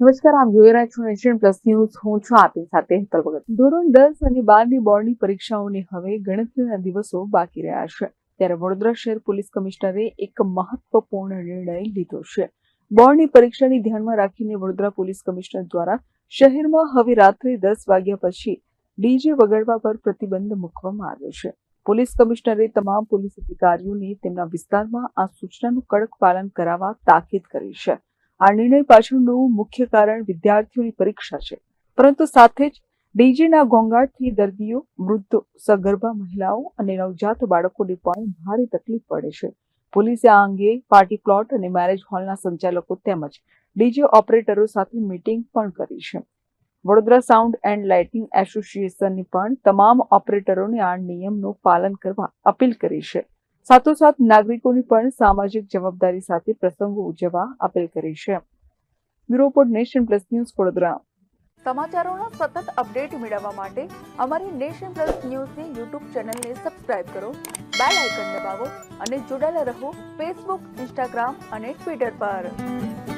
નમસ્કાર, આપ જોઈ રહ્યા છો નેશન પ્લસ ન્યૂઝ હું છું આપની સાથે હેતલ ભગત. ધોરણ દસ અને બારની બોર્ડની પરીક્ષાઓને હવે ગણતરીના દિવસો બાકી રહ્યા છે. ત્યારે વડોદરા શહેર પોલીસ કમિશનરે એક મહત્વપૂર્ણ નિર્ણય લીધો છે. બોર્ડની પરીક્ષાને ધ્યાનમાં રાખીને વડોદરા પોલીસ કમિશનર દ્વારા શહેરમાં હવે રાત્રે દસ વાગ્યા પછી ડીજે વગાડવા પર પ્રતિબંધ મૂકવામાં આવ્યો છે. પોલીસ કમિશનરે તમામ પોલીસ અધિકારીઓને તેમના વિસ્તારમાં આ સૂચનાનું કડક પાલન કરાવવા તાકીદ કરી છે. આ નિર્ણય પાછળનું મુખ્ય કારણ વિદ્યાર્થીઓની પરીક્ષા છે. પરંતુ સાથે જ ડીજેના ઘોંઘાટથી દર્દીઓ, વૃદ્ધો, સગર્ભા મહિલાઓ અને નવજાત બાળકોને પણ ભારે તકલીફ પડે છે. પોલીસે આ અંગે પાર્ટી પ્લોટ અને મેરેજ હોલના સંચાલકો તેમજ ડીજે ઓપરેટરો સાથે મીટિંગ પણ કરી છે. વડોદરા સાઉન્ડ એન્ડ લાઇટિંગ એસોસિએશનની પણ તમામ ઓપરેટરોને આ નિયમનું પાલન કરવા અપીલ કરી છે. સાથોસાથ નાગરિકોની પણ સામાજિક જવાબદારી સાથે પ્રસંગો ઉજવવા અપીલ કરી છે. Bureau nation plus news Vadodara. સમાચારોના સતત અપડેટ મેળવવા માટે અમારી નેશન પ્લસ ન્યૂઝની યુટ્યુબ ચેનલને સબસ્ક્રાઇબ કરો, બેલ આઇકન દબાવો અને જોડાયેલા રહો ફેસબુક, ઇન્સ્ટાગ્રામ અને ટ્વિટર પર.